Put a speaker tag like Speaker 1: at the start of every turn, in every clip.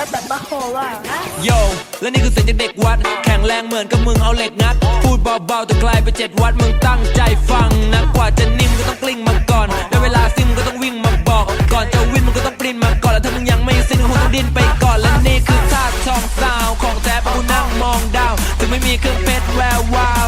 Speaker 1: จะแบบมาโหว่าฮะ
Speaker 2: โยและนี่คือเสียงจากเด็กวัด แข็งแรงเหมือนกับมึงเอาเหล็กงัด พูดเบาๆแต่ไกลไปเจ็ดวัดมึงตั้งใจฟังนะกว่าจะนิ่มก็ต้องกลิ้งมาก่อนได้เวลาซิมงก็ต้องวิ่งมาบอก ก่อนจะวิ่งมึงก็ต้องปรินมาก่อนแล้วถ้ามึงยังไม่สิ้นก็คงต้องดิ้นไปก่อนและนี่คือท่าทองซาวของแท้ปะกูนั่งมองดาวถึงไม่มีเครื่องเพชรแวววาว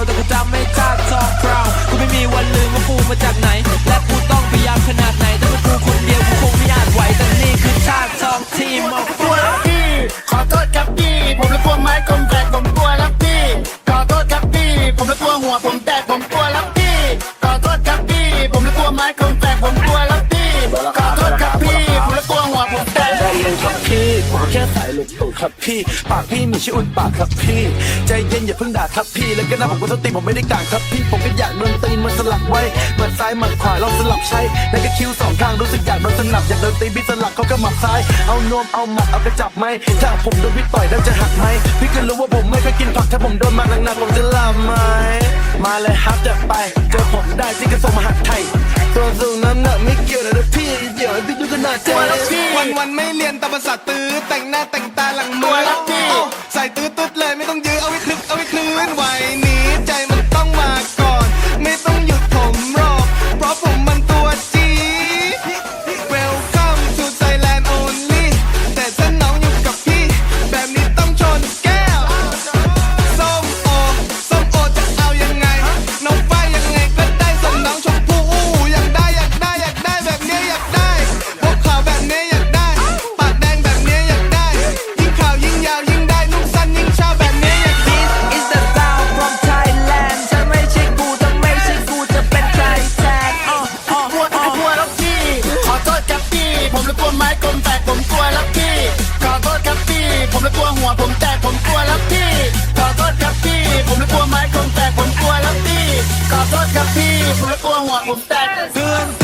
Speaker 2: เย็นค
Speaker 3: รับพี่ผมแค่
Speaker 4: สายหลุดตูดครับพี่ ปากพี่มีชื่ออุ่นปากครับพี่ ใจเย็นอย่าเพิ่งด่าครับพี่ แล้วก็นะผมก็สติผมไม่ได้กลางครับพี่ ผมก็อยากโดนตีนมันสลับไว้หมัดซ้ายหมัดขวาลองสลับใช้ แล้วก็คิ้วสองข้างรู้สึกอยากโดนสนับอยากโดนตีนพี่สลับเขาก็หมัดซ้าย เอานวมเอาหมัดเอากระจับไหมถ้าผมโดนพี่ต่อยแล้วจะหักไหมพี่ก็รู้ว่าผมไม่เคยกินผักถ้าผมโดนมาหนักๆผมจะลาไหมมาเลยครับจะไปเจอผมได้ที่กระทรวงมหาดไทย ตัวสูงน้ำหนักไม่เกี่ยวนะพี่เดี๋ยวพี่ดูขนาดใจ
Speaker 5: วันวันๆไม่เรียนตามภาษาตื้อแต่งหน้าแต่งตาหลังมื
Speaker 3: ตัว
Speaker 5: อ
Speaker 3: ละพี่
Speaker 5: โอ้ใส่ตื้อตุ๊ดเลยไม่ต้องยื้อเอาไว้คลึกเอาไว้คลื่นไหว ผมเล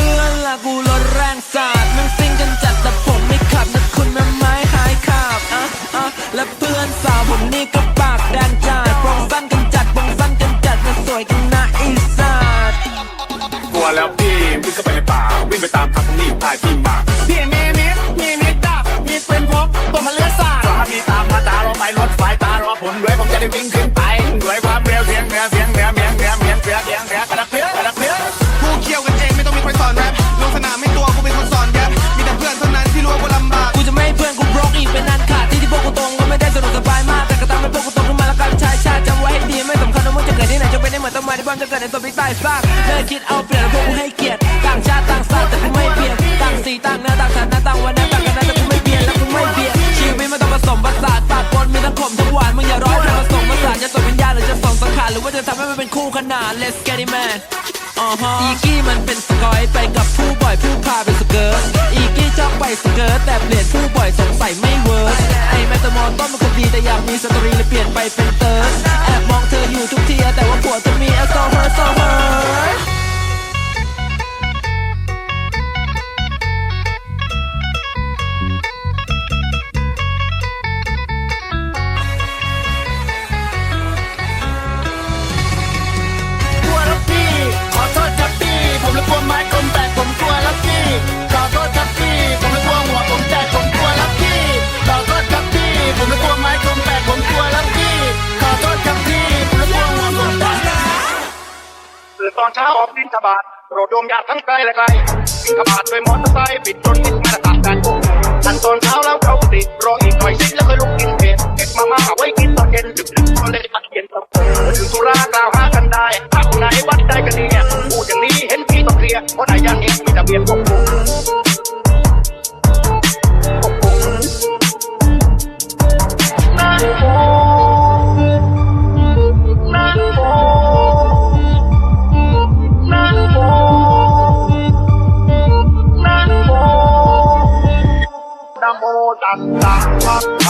Speaker 3: เป็
Speaker 2: น
Speaker 6: คู่
Speaker 2: ขนาด Let's get it man อ๋อฮะอีกี้มันเป็นสกอยไปกับผู้บ่อยผู้พาไปสเกิร์ตอีกี้ชอบไปสเกิร์ตแต่เปลี่ยนผู้บ่อยสงสัยไม่เวิร์กไอแมตโมต้นมันคนดีแต่อยากมีสตรีเลยเปลี่ยนไปเป็นเติร์ดแอบมองเธออยู่ทุกทีแต่ว่าผัวเธอมีแอลกอฮอล์โซเฮอร์
Speaker 3: เช้า
Speaker 6: ออกบินทบาทโรดดมยาทั้งไกลและไกลบินทบาทด้วยมอเตอร์ไซค์ปิดรถนิดแม่ละตัดกันทันตอนเช้าแล้วเขาติดรออีกหน่อยสิแล้วค่อยลุกกินเผ็ดเก็บมาม่าไว้กินตอนเย็นดึกๆก็เลยตัดเย็นตับถึงสุรากล่าวหากันได้พักไหนวัดได้กัน นะโมตัสสะภะค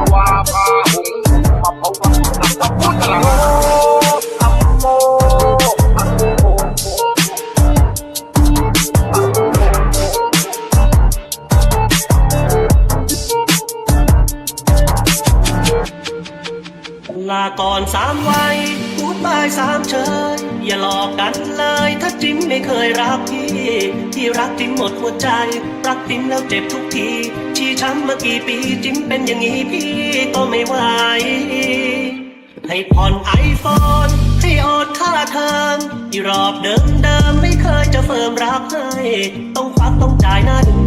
Speaker 6: ะวะา
Speaker 7: ก่อนสาม
Speaker 1: เชยอย่าหลอกกันเลย ถ้าจิ้มไม่เคยรักพี่พี่รักจิ้มหมดหัวใจ รักจิ้มแล้วเจ็บทุกที ชี้ช้ำมากี่ปีจิ้มเป็นอย่างนี้พี่ก็ไม่ไหวให้ผ่อนไอโฟนให้อดค่าเทอมที่รอบเดิมเดิมไม่เคยจะเฟิร์มรักให้ต้องควักต้องจ่ายหน้าดู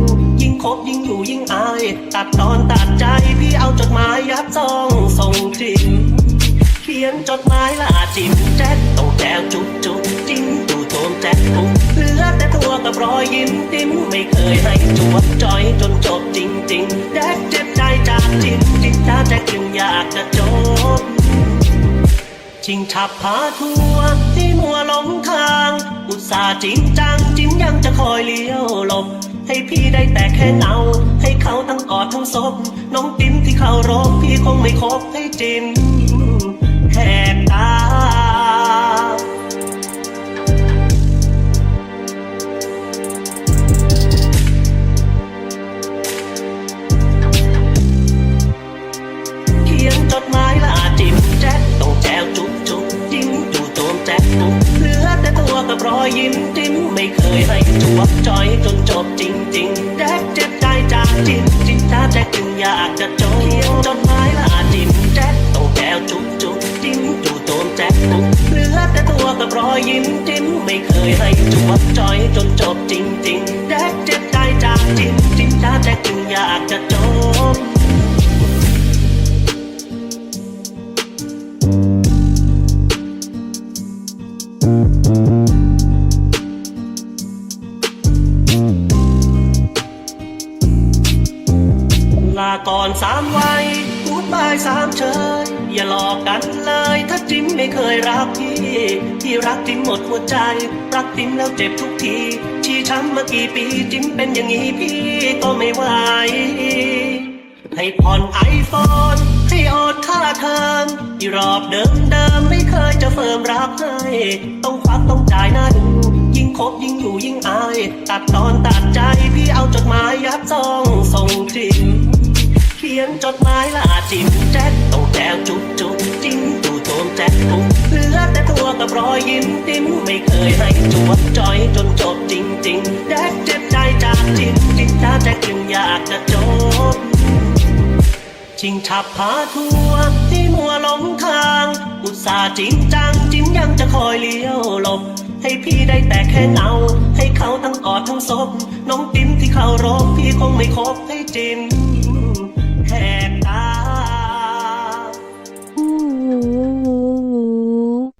Speaker 1: ยิ่งคบยิ่งอยู่ยิ่งอาย ตัดตอนตัดใจพี่เอาจดหมายยัดซองส่งทิม ขียนจดหมายลาจิมแจ๊ดต้องแจวจุดจุดจิ้มตูโตมแจ๊ดปุ๊บเหลือแต่ตัวกับรอยยิ้มติ้มไม่เคยให้จวบจอยจนจบจริงๆแจ๊ดเจ็บใจจากจิมจิตจ้าแจ๊ดจึงอยากจะจบชิงฉับพาทัวที่มัวหลงทาง อุตส่าห์จริงจังจิ้มยังจะคอยเลี้ยวหลบให้พี่ได้แต่แค่เงา ให้เขาทั้งกอดทั้งศพน้องจิ้มที่เขารบพี่คงไม่คบให้จิ้ม แหกตา เขียนจดหมายลาจิมแจ๊ดต้องแจวจุ๊บจุ๊บจิ้มจู่โจมแจ๊ดปุ๊บเหลือแต่ตัวกับรอยยิ้มจิ้มไม่เคยให้จวบจอยจนจบจริงๆแจ๊ดเจ็บใจจากจิ้มจิ้มจ้าแจ๊ดจึงอยากจะจบเขียนจด โจมแจ๊ดปุ๊บเหลือแต่ตัวกับรอยยิ้มจิ้มไม่เคยให้จวบจอยจนจบจริงๆแจ๊ดเจ็บใจจากจิ้มจิ้มจ้าแจ๊ดจึงอยากจะจบลาก่อนสามวัยพูดบาย สามเชยอย่าหลอกกันเลย ถ้าจิ้มไม่เคยรักพี่ พี่รักจิ้มหมดหัวใจ รักจิ้มแล้วเจ็บทุกทีชี้ช้ำมากี่ปีจิ้มเป็นอย่างนี้พี่ก็ไม่ไหวให้ผ่อนไอโฟนให้อดค่าเทอมที่รอบเดิมเดิมไม่เคยจะเฟิร์มรักให้ ต้องควักต้องจ่ายหน้าดูยิ่งคบยิ่งอยู่ยิ่งอาย ตัดตอนตัดใจพี่เอาจดหมายยัดซองส่งทิม เขียนจดหมายลาจิ้มแจ๊ดต้องแจวจุดจุดจิ้มตูโตมแจ๊ดปุ๊บเหลือแต่ตัวกับรอยยิ้มติ้มไม่เคยให้จวบจอยจนจบจริงๆแจ๊ดเจ็บใจจากจิ้มจิ้มจ้าแจ๊ดจึงอยากจะจบชิงฉับพาทัวร์ที่มัวหลงทาง อุตส่าห์จริงจังจิ้มยังจะคอยเลี้ยวหลบให้พี่ได้แต่แค่เงา ให้เขาทั้งกอดทั้งศพน้องจิ้มที่เขารบพี่คงไม่คบให้จิ้ม head.